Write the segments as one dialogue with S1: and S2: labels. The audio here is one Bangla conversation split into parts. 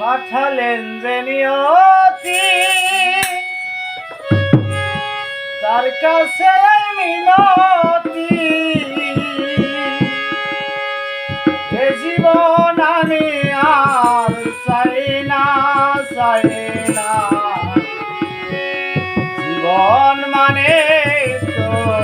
S1: পাঠালেন যে নিয়তি তার কাছে মিনতি। এ জীবন আমি আর চাই না চাই না। জীবন মানে তো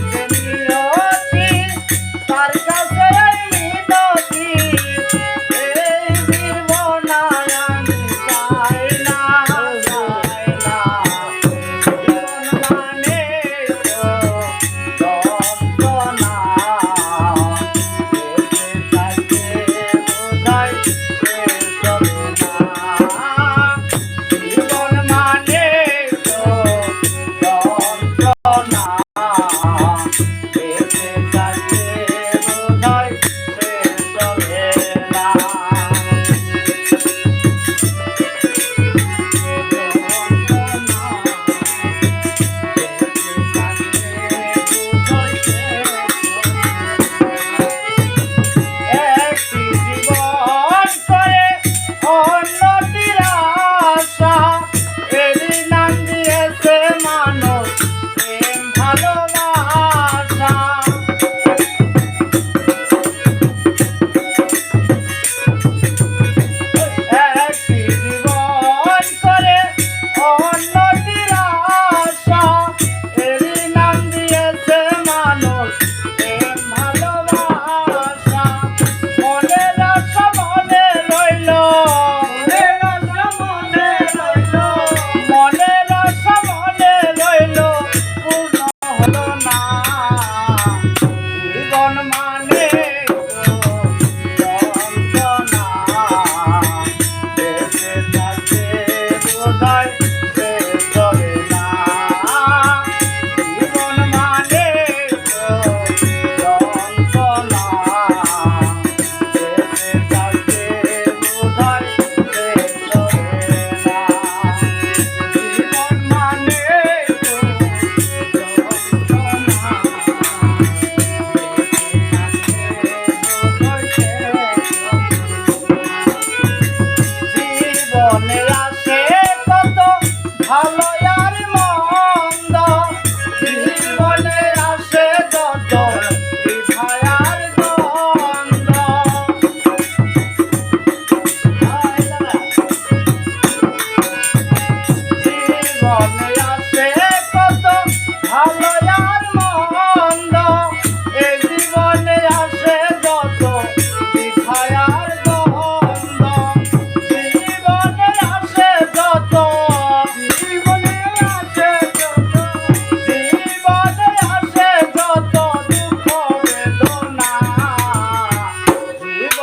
S1: tirado.